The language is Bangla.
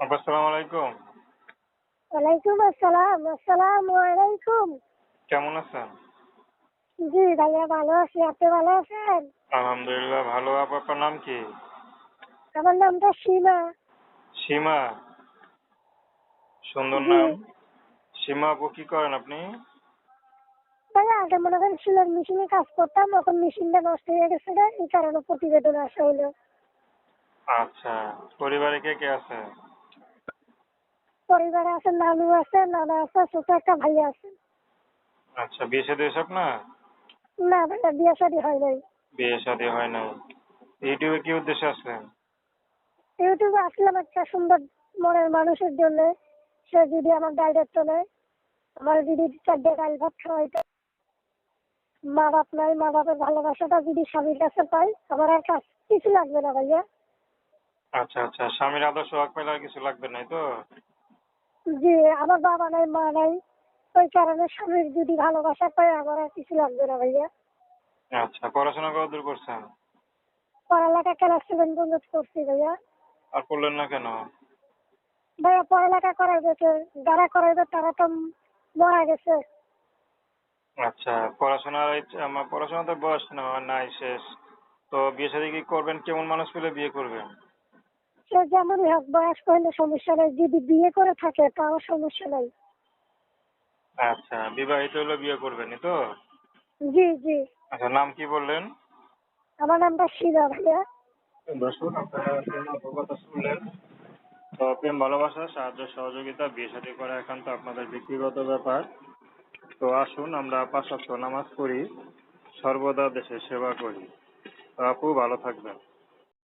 আপু আসসালামু আলাইকুম। ওয়ালাইকুম আসসালাম আসসালামু আলাইকুম। কেমন আছেন? জি ভাইয়া ভালো আছি আপনি ভালো আছেন? আলহামদুলিল্লাহ ভালো। আপনার নাম কি? আমার নামটা সীমা। সীমা? সুন্দর নাম। সীমা আপু কি করেন আপনি? ভাইয়া আগে মনে করেন সিলার মেশিনে কাজ করতাম এখন মেশিনটা নষ্ট হয়ে গেছে এই কারণে প্রতিবেদন আসা হলো। আচ্ছা পরিবারে কে কে আছে? পরিবারে আছে নানু আছে নানা আছে ছোট একটা ভাই আছে। আচ্ছা বিয়ে শাদী হয়েছে আপনার? না ভাইয়া বিয়ে শাদী হয় নাই। বিয়ে শাদী হয় নাই। ইউটিউবে কি উদ্দেশ্যে আসলেন? ইউটিউবে আসলাম একটা সুন্দর মনের মানুষের জন্য। সে যদি আমার দায়িত্ব নেয় আমার যদি চারটে ডাল ভাত খাওয়াইতে মা বাপ নাই মা বাপের ভালোবাসাটা যদি স্বামীর কাছে পাই আমার আর কাজ কিছু লাগবে না ভাইয়া। আচ্ছা আচ্ছা স্বামীর আদর্শ হক আর কিছু লাগবে নাই তো? যে আমার বাবা নাই মা নাই ওই কারণে স্বামীর যদি ভালোবাসা পাই আমার আর কিছু লাগবে না ভাইয়া। আচ্ছা পড়াশোনা কত দূর করছেন? পড়ালেখা ক্লাস সেভেন পর্যন্ত করছি ভাইয়া। আর পড়লেন না কেন? ভাইয়া পড়ালেখা করাইবে কে? যারা করাইবে তারা তো মারা গেছে। আচ্ছা পড়াশোনার পড়াশোনা তো বয়স না নাই শেষ। তো বিয়ে শাদী কি করবেন? কেমন মানুষ পেলে বিয়ে করবেন? সে যেমনই হোক বয়স হলে সমস্যা নাই যদি বিয়ে করে থাকে তাও সমস্যা নাই। আচ্ছা বিবাহিত হলে বিয়ে করবেন তো? জি জি। আচ্ছা নাম কি বললেন? আমার নামটা শিলা ভাইয়া। দর্শক আপনারা কথা শুনলেন। তো প্রেম ভালোবাসা সাহায্য সহযোগিতা বিয়ে শাদী করা একান্ত আপনাদের ব্যক্তিগত ব্যাপার। তো আসুন আমরা পাঁচ নামাজ পড়ি সর্বদা দেশের সেবা করি। আপু ভালো থাকবেন।